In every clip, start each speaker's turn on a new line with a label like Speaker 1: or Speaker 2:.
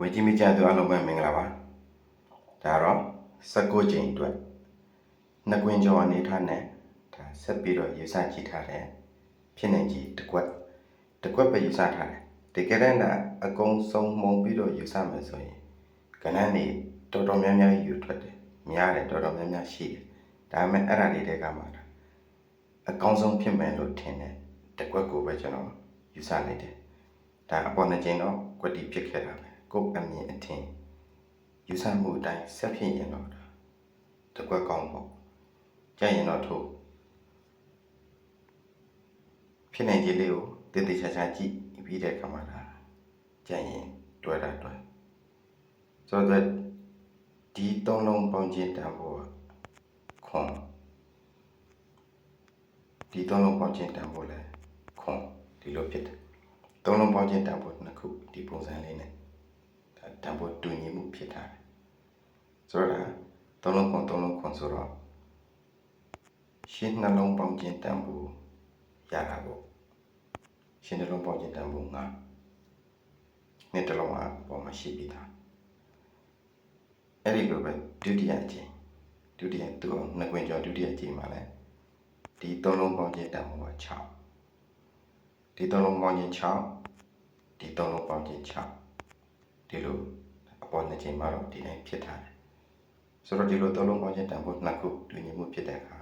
Speaker 1: ဝေကြီးမကြသူအလုံးပဲမင်္ဂလာပါဒါတော့16ကြိမ်အတွက်နှစ်ကွင်းကျော်အနေထားနဲ့ဒါဆက်ပြီးတော့ရေးစကြည့်ထားတယ်ဖြစ်နေကြီးတစ်ကွက်တစ်ကွက်ပဲရေးစထားတယ်တကယ်တမ်းဒါအကုန်ဆုံးမှုံပြီးတော့ရေးစမယ်ဆိုရင်ကဏ္ဍနေတော်တော်များများယူထွက်တယ်များတယ်တော်တော်များများရှိတယ်ဒါပေမဲ့အဲ့ဒါလေးတွေကမှဒါအကောင်းဆုံးဖြစ်မယ်လို့ထင်တယ်တစ်ကွက်ကိုပဲကျွန်တော်ယူဆလိုက်တယ်ဒါအပေါ်နှစ်ကျင်းတော့ကွက်တီဖြစ်ခဲ့တာပဲ ကိုယ်အမြင်အထင်ယူဆမှုအတိုင်းဆက်ဖြစ်ရင်တော့ဒါတကွက်ကောင်းပေါ့ကြရင်တော့ထို့ဖြစ်နေကြီးလေးကိုတည်တည်ချာချာကြည့်ပြီးတဲ့အခါမှာဒါကြရင်တွေ့တာတွေ့ဆိုတော့ဒီသုံးလုံးပေါင်းခြင်းတန်ဖိုးကခွန်ဒီသုံးလုံးပေါင်းခြင်းတန်ဖိုးလဲခွန်ဒီလိုဖြစ်တယ်သုံးလုံးပေါင်းခြင်းတန်ဖိုးနှစ်ခုဒီပုံစံလေးနဲ့ဒါ တန်ဖိုးတူညီမှုဖြစ်တာတယ်ဆိုတော့ဒါသုံးလုံးခွန်သုံးလုံးခွန်ဆိုတော့ရှင်းနှလုံးပေါင်းခြင်းတန်ဖိုးရတာပေါ့ရှင်းနှလုံးပေါင်းခြင်းတန်ဖိုးငါနှစ်တစ်လုံးကပေါ်မှာရှိပြီးသားအဲ့ဒီလိုပဲဒုတိယအချိန်ဒုတိယသူ့နှစ်ခွင်ကျော်ဒုတိယအချိန်မှာလဲဒီသုံးလုံးပေါင်းခြင်းတန်ဖိုးက6ဒီသုံးလုံးပေါင်းခြင်း6ဒီသုံးလုံးပေါင်းခြင်း6 ဒီလိုအပေါ်နှစ်ချိန်မှာတော့ဒီတိုင်းဖြစ်ထားတယ်ဆိုတော့ဒီလိုသုံးလုံးပေါင်းခြင်းတန်ဖို့နှစ်ခုတူညီမှုဖြစ်တဲ့အခါ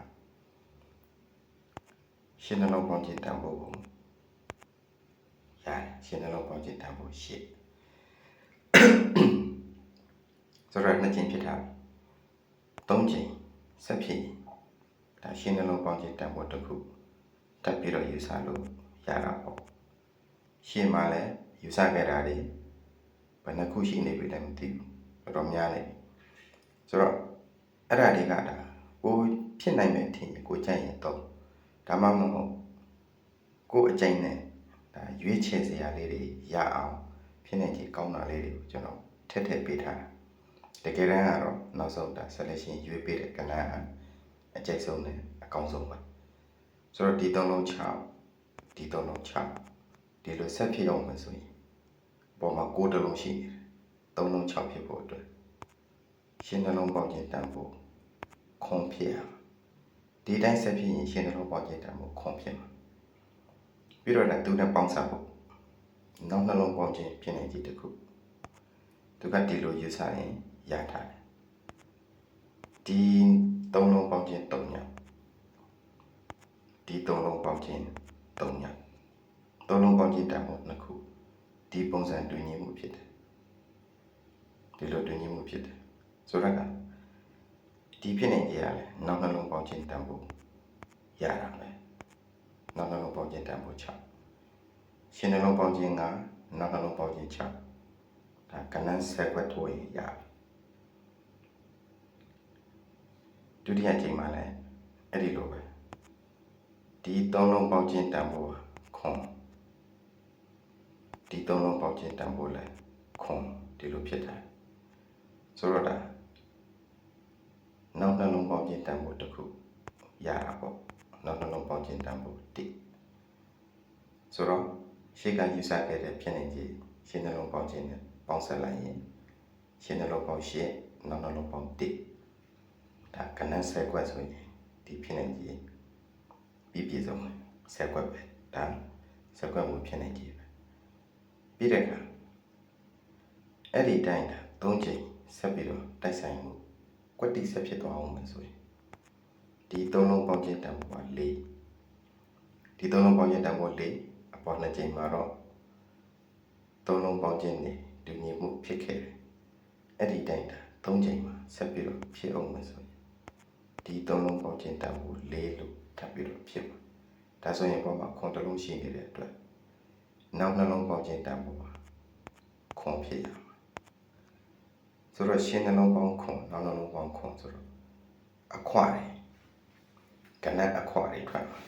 Speaker 1: ရှင်းနှလုံးပေါင်းခြင်းတန်ဖို့ကိုရတယ်ရှင်းနှလုံးပေါင်းခြင်းတန်ဖို့ရှစ်ဆိုတော့နှစ်ချိန်ဖြစ်တာသုံးချိန်ဆက်ဖြစ်ရင်ဒါရှင်းနှလုံးပေါင်းခြင်းတန်ဖို့တစ်ခုတက်ပြီးတော့ယူဆလို့ရတာပေါ့ရှင်းမှလည်းယူဆခဲ့တာတွေ ဘယ်နှခုရှိနေပြီလဲမသိဘူးတော်တော်များနေပြီဆိုတော့အဲ့ဒါတွေကဒါကိုဖြစ်နိုင်မယ်ထင်ရင်ကိုကြိုက်ရင်တော့ဒါမှမဟုတ်ကိုအကြိုက်နဲ့ဒါရွေးချယ်စရာလေးတွေရအောင်ဖြစ်နေကြီးကောင်းတာလေးတွေကိုကျွန်တော်ထည့်ထည့်ပေးထားတာတကယ်တမ်းကတော့နောက်ဆုံးဒါ selection ရွေးပေးတဲ့ကဏ္ဍအကြိုက်ဆုံးနဲ့အကောင်းဆုံးပါဆိုတော့ဒီသုံးလုံး6ဒီတော့လုံး6ဒီလိုဆက်ဖြစ်အောင်မယ်ဆိုရင် ပေါ်မှာ6တလုံးရှိနေတယ်3လုံး6ဖြစ်ဖို့အတွက်ရှင်းနှလုံးပေါင်းခြင်းတန်ဖို့ခွန်ဖြစ်ရမှာဒီတိုင်းဆက်ဖြစ်ရင်ရှင်းနှလုံးပေါင်းခြင်းတန်ဖို့ခွန်ဖြစ်မှာပြီးတော့လည်းသူနဲ့ပေါင်းစပ်ဖို့နောက်နှလုံးပေါင်းခြင်းဖြစ်နေကြီးတစ်ခုသူကဒီလိုယူဆရင်ရထားတယ်ဒီ3လုံးပေါင်းခြင်း3ညဒီ3လုံးပေါင်းခြင်းသုံးညသုံးလုံးပေါင်းကြည့်တတ်မှုနှစ်ခု ဒီပုံစံတွင်ညီမှုဖြစ်တယ်ဒီလိုတွင်ညီမှုဖြစ်တယ်ဆိုတော့ကဒီဖြစ်နေကြရတယ်နောက်နှလုံးပေါင်းခြင်းတန်ဖို့ရတာပဲနောက်နှလုံးပေါင်းခြင်းတန်ဖို့6ရှင်းနှလုံးပေါင်းခြင်းကနောက်နှလုံးပေါင်းခြင်း6ဒါကဏ္ဍဆက်ွက်ထိုးရင်ရပြီဒုတိယအချိန်မှာလည်းအဲ့ဒီလိုပဲဒီသုံးလုံးပေါင်းခြင်းတန်ဖိုးခွန် ဒီသုံးလုံးပေါင်းခြင်းတန်ဖိုးလဲခွန်ဒီလိုဖြစ်တယ်ဆိုတော့ဒါနောက်နှလုံးပေါင်းခြင်းတန်ဖိုးတစ်ခုရတာပေါ့နောက်နှလုံးပေါင်းခြင်းတန်ဖိုးတစ်ဆိုတော့ရှေ့ကယူဆခဲ့တဲ့ဖြစ်နေကြီးရှင်းနှလုံးပေါင်းခြင်းနဲ့ပေါင်းဆက်လိုက်ရင်ရှင်းနှလုံးပေါင်းရှစ်နောက်နှလုံးပေါင်းတစ်ဒါကဏ္ဍဆက်ကွက်ဆိုရင်ဒီဖြစ်နေကြီးပြီးပြည့်စုံတယ်ဆက်ကွက်ပဲဒါဆက်ကွက်မှုဖြစ်နေကြည့် ပဲပြီးတဲ့အခါအဲ့ဒီတိုင်းတာ၃ချိန်ဆက်ပြီးတော့တိုက်ဆိုင်မှုကွက်တိဆက်ဖြစ်သွားအောင်မယ်ဆိုရင်ဒီသုံးလုံးပေါင်းခြင်းတန်ဖိုးက၄ဒီသုံးလုံးပေါင်းခြင်းတန်ဖိုး၄အပေါ်နှစ်ချိန်မှာတော့သုံးလုံးပေါင်းခြင်းနေတူညီမှုဖြစ်ခဲ့တယ်အဲ့ဒီတိုင်းတာ၃ချိန်မှာဆက်ပြီးတော့ဖြစ်အောင်မယ်ဆိုရင်ဒီသုံးလုံးပေါင်းခြင်းတန်ဖိုး၄လို့ထပ်ပြီးတော့ဖြစ်မှာဒါဆိုရင်ပေါ်မှာခွန်တစ်လုံးရှိနေတဲ့အတွက် နောက်နှလုံးပေါင်းခြင်းတန်ဖိုးပါခွန်ဖြစ်ရမှာဆိုတော့ရှင်းနှလုံးပေါင်းခွန်နောက်နှလုံးပေါင်းခွန်ဆိုတော့အခွာတယ်ကဏ္ဍအခွာတွေထွက်မှာ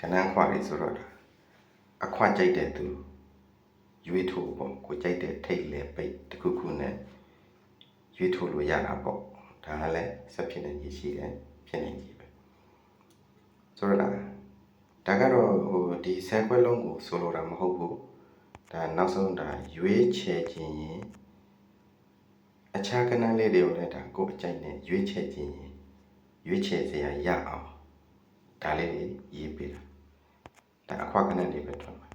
Speaker 1: ကဏ္ဍအခွာတွေဆိုတော့ဒါအခွာကြိုက်တဲ့သူရွေးထိုးပေါ့ကိုကြိုက်တဲ့ထိတ်လေပိတ်တစ်ခုခုနဲ့ရွေးထိုးလို့ရတာပေါ့ဒါကလည်းဆက်ဖြစ်နေကြီးရှိတယ်ဖြစ်နေကြီးပဲဆိုတော့ ဒါဒါကတော့ဟိုဒီဆဲခွက်လုံးကိုဆိုလိုတာမဟုတ်ဘူးဒါဒါနောက်ဆုံးဒါရွေးချယ်ခြင်းရင်အခြားကဏ္ဍလေးတွေကိုလည်းဒါကိုယ်အကြိုက်နဲ့ရွေးချယ်ခြင်းရင်ရွေးချယ်စရာရအောင်ဒါလေးတွေရေးပေးတာဒါအခွက်ကဏ္ဍတွေပဲထွက်မှာ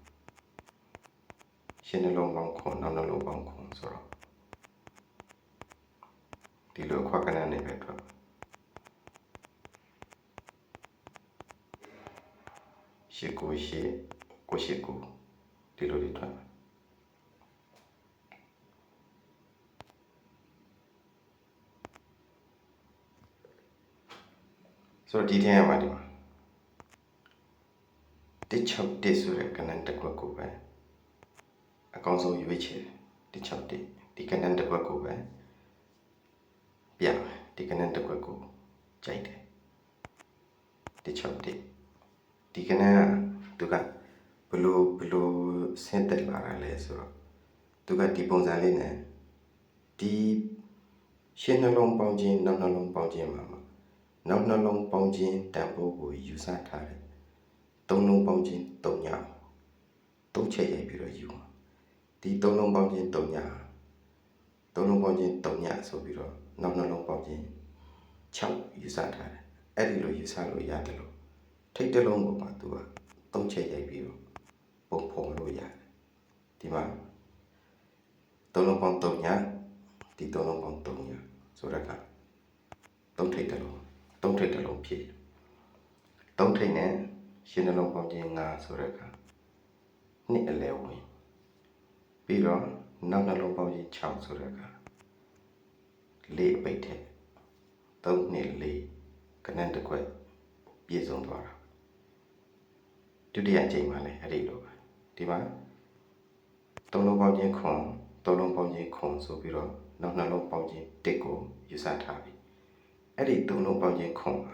Speaker 1: ရှင်းနှလုံးပေါင်းခွန်နောက်နှလုံးပေါင်းခွန်ဆိုတော့ဒီလိုအခွက်ကဏ္ဍတွေပဲထွက်မှာ ရှစ်ကိုရှစ်ကိုရှစ်ကိုဒီလိုတွေထွက်မှာဆိုတော့ဒီထဲမှာဒီမှာတစ်ချောက်တစ်ဆိုတဲ့ကဏ္ဍတစ်ခွက်ကိုပဲအကောင်းဆုံးရွေးချယ်တယ်တစ်ချောက်တစ်ဒီကဏ္ဍတစ်ခွက်ကိုပဲပြမယ်ဒီကဏ္ဍတစ်ခွက်ကိုကြိုက်တယ်တစ်ချောက်တစ် ဒီကဏ္ဍကသူကဘလို့ဘလို့ဆင်းသက်လာတာလဲဆိုတော့သူကဒီပုံစံလေးနဲ့ဒီရှင်းနှလုံးပေါင်းခြင်းနောက်နှလုံးပေါင်းခြင်းမှာမှာနောက်နှလုံးပေါင်းခြင်းတန်ဖိုးကိုယူဆထားတယ်။သုံးလုံးပေါင်းခြင်း၃ညသုံးချက်ရိုက်ပြီးတော့ယူမှာဒီသုံးလုံးပေါင်းခြင်း၃ညသုံးလုံးပေါင်းခြင်း၃ညဆိုပြီးတော့နောက်နှလုံးပေါင်းခြင်း6ယူဆထားတယ်။အဲ့ဒီလိုယူဆလို့ရတယ်လို့ ထိတ်တလုံးပေါ်မှာသူကသုံးချက်ရိုက်ပြီးတော့ပုံဖော်လို့ရတယ်။ဒီမှာသုံးလုံးပေါင်း၃ညဒီသုံးလုံးပေါင်း၃ညဆိုတော့ကသုံးထိတ်တလုံးသုံးထိပ်တစ်လုံးဖြည့်သုံးထိပ်နဲ့ရှင်းနှလုံးပေါင်းခြင်း9ဆိုတဲ့အခါနှစ်အလဲဝင်ပြီးတော့နောက်နှလုံးပေါင်းခြင်း6ဆိုတဲ့အခါလေးအပိတ်ထက်သုံးနှစ်လေးကနန်းတစ်ခွက်ပြည့်စုံသွားတာဒု တိယအချိန်မှာလည်းအဲ့ဒီလိုပဲဒီမှာသုံးလုံးပေါင်းခြင်းခွန်သုံးလုံးပေါင်းခြင်းခွန်ဆိုပြီးတော့နောက်နှလုံးပေါင်းခြင်း1ကိုယူဆထားပြီအဲ့ဒီသုံးလုံးပေါင်းခြင်းခွန်ပါ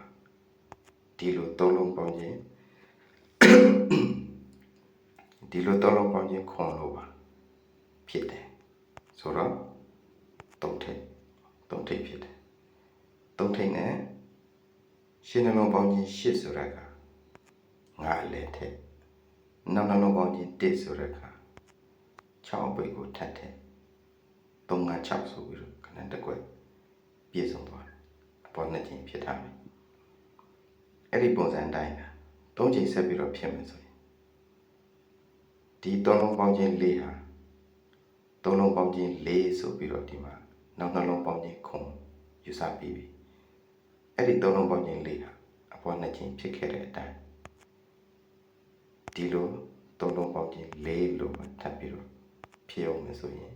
Speaker 1: ဒီလိုသုံးလုံးပေါင်းခြင်းဒီလိုသုံးလုံးပေါင်းခြင်းခွန်လို့ပါဖြစ်တယ်ဆိုတော့သုံးထိပ်သုံးထိပ်ဖြစ်တယ်သုံးထိပ်နဲ့ရှင်းနှလုံးပေါင်းခြင်းရှစ်ဆိုတဲ့က ငါလည်းထက်နောက်နှလုံးပေါင်းခြင်းတစ်ဆိုတဲ့က6ပိတ်ကိုထပ်ထက်3 5 6ဆိုပြီးတော့ခဏတစ်ကွက်ပြည့်စုံသွားတယ်ပေါ်နှစ်ချိန်ဖြစ်ထားမယ်အဲ့ဒီပုံစံအတိုင်းပဲသုံးချိန်ဆက်ပြီးတော့ဖြစ်မယ်ဆိုရင်ဒီသုံးလုံးပေါင်းခြင်း၄ဟာသုံးလုံးပေါင်းခြင်း၄ဆိုပြီးတော့ဒီမှာနောက်နှလုံးပေါင်းခြင်းခုံယူဆပြီးပြီအဲ့ဒီသုံးလုံးပေါင်းခြင်း၄ဟာအပေါ်နှစ်ချိန်ဖြစ်ခဲ့တဲ့အတိုင်း ဒီလိုသုံးလုံးပေါင်းခြင်း၄လို့ပဲထပ်ပြီးတော့ဖြစ်အောင်မယ်ဆိုရင်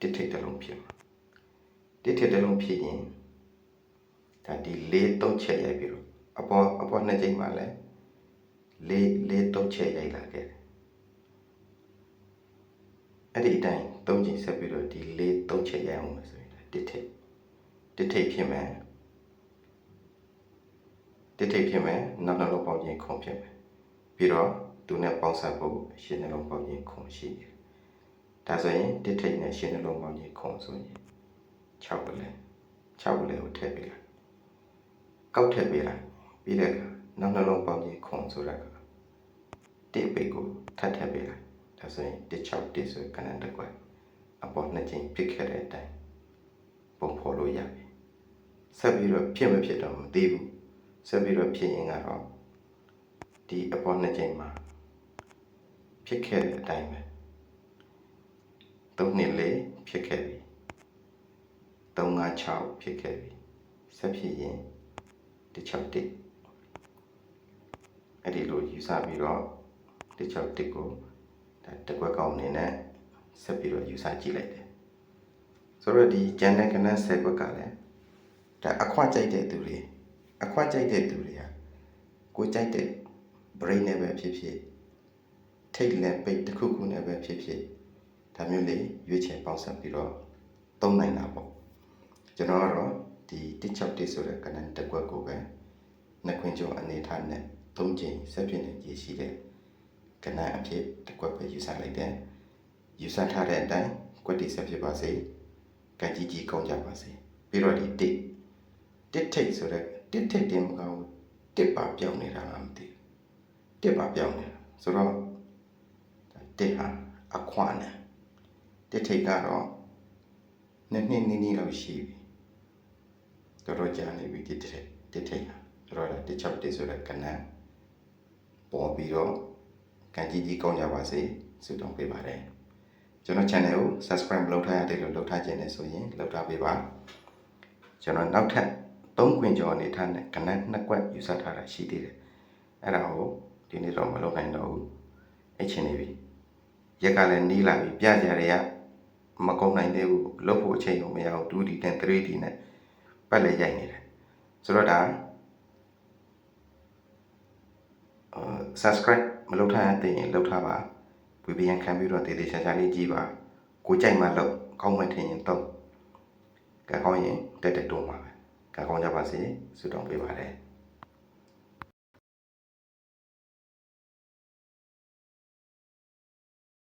Speaker 1: တစ်ထိပ်တစ်လုံးဖြစ်မှာတစ်ထစ်တစ်လုံးဖြစ်ရင်ဒါဒီ၄၃ချက်ရိုက်ပြီးတော့အပေါ်အပေါ်နှစ်ချိန်မှာလည်း၄၄၃ချက်ရိုက်လာခဲ့တယ်အဲ့ဒီအတိုင်း၃ချိန်ဆက်ပြီးတော့ဒီ၄၃ချက်ရိုက်အောင်ဆိုရင်တစ်ထစ်တစ်ထိပ်ဖြစ်မယ်တစ်ထိပ်ဖြစ်မယ်နောက်နှလုံးပေါင်းခြင်းခုံဖြစ်မယ် ပြီးတော့သူနဲ့ပေါင်းစပ်ဖို့ရှင်းနှလုံးပေါင်းခြင်းခုံရှိတယ်ဒါဆိုရင်တစ်ထိပ်နဲ့ရှင်းနှလုံးပေါင်းခြင်းခုံဆိုရင်6ကိုလည်း6ကိုလည်းကိုထည့်ပေးလိုက်ကောက်ထည့်ပေးလိုက်ပြီးတဲ့အခါနောက်နှလုံးပေါင်းခြင်းခွန်ဆိုတဲ့အခါတိပိတ်ကိုထပ်ထည့်ပေးလိုက်ဒါဆိုရင်1 6 1ဆိုကဏ္ဍတစ်ခွက်အပေါ်နှစ်ချိန်ပြစ်ခဲ့တဲ့အတိုင်းပုံဖော်လို့ရပြီဆက်ပြီးတော့ဖြစ်မဖြစ်တော့မသိဘူးဆက်ပြီးတော့ဖြစ်ရင်ကတော့ ဒီအပေါ်နှစ်ချိန်မှာဖြစ်ခဲ့တဲ့အတိုင်းပဲ၃နှစ်လေးဖြစ်ခဲ့ပြီ356ဖြစ်ခဲ့ပြီဆက်ဖြစ်ရင်161အဲ့ဒီလိုယူဆပြီးတော့161ကိုဒါတစ်ခွက်ကောင်အနေနဲ့ဆက်ပြီးတော့ယူဆကြည့်လိုက်တယ်ဆိုတော့ဒီကျန်တဲ့ကဏ္ဍ10ခွက်ကလည်းဒါအခွကြိုက်တဲ့သူတွေအခွကြိုက်တဲ့သူတွေကကိုကြိုက်တဲ့ brain နဲ့ပဲဖြစ်ဖြစ်ထိတ်လက်ပိတ်တစ်ခုခုနဲ့ပဲဖြစ်ဖြစ်ဒါမျိုးလေးရွေးချယ်ပေါင်းစပ်ပြီးတော့သုံးနိုင်တာပေါ့ကျွန်တော်ကတော့ဒီ161ဆိုတဲ့ကဏ္ဍတစ်ကွက်ကိုပဲနှစ်ခွင်းကျုံအနေထားနဲ့သုံးချိန်ဆက်ဖြစ်နေကြရှိတဲ့ကဏ္ဍအဖြစ်တစ်ကွက်ပဲယူဆလိုက်တယ်ယူဆထားတဲ့အတိုင်းကွက်တီဆက်ဖြစ်ပါစေကံကြီးကြီးကောင်းကြပါစေပြီးတော့ဒီတစ်တစ်ထိတ်ဆိုတဲ့တစ်ထိတ်တင်မကောင်းဘူးတစ်ပါပြောင်းနေတာလားမသိဘူး တစ်ပါပြောင်းနေတာဆိုတော့တတစ်ဟာအခွနဲ့တစ်ထိတ်ကတော့နှစ်နှစ်နီးနီးလောက်ရှိပြီတော်တော်ကြာနေပြီတစ်ထိတ်တစ်ထိတ်ဟာဆိုတော့တစ်ချောက်တစ်ဆိုတဲ့ကဏ္ဍပေါ်ပြီးတော့ကံကြီးကြီးကောင်းကြပါစေဆုတောင်းပေးပါတယ်ကျွန်တော် channel ကို subscribe လုပ်ထားရတယ်လို့လုပ်ထားခြင်းနဲ့ဆိုရင်လုပ်ထားပေးပါကျွန်တော်နောက်ထပ်3ခွင်ကျော်အနေထားနဲ့ကဏ္ဍနှစ်ကွက်ယူဆထားတာရှိသေးတယ်အဲ့ဒါကို ဒီနေ့တော့မလုပ်နိုင်တော့ဘူးအချင်းနေပြီရက်ကလည်းနီးလာပြီပြကြရတွေကမကုန်နိုင်သေးဘူးလုတ်ဖို့အချိန်ကိုမရအောင် 2D နဲ့ 3D နဲ့ပတ်လဲရိုက်နေတယ်ဆိုတော့ဒါအာ subscribe မလုပ်ထားတဲ့ရင်လုပ်ထားပါ VPN ခံပြီးတော့တည်တည်ချာချာလေးကြည့်ပါကိုကြိုက်မှလုပ်ကောင်းမှထင်ရင်တော့ကံကောင်းရင်တက်တက်တုံးပါပဲကံကောင်းကြပါစေဆုတောင်းပေးပါတယ်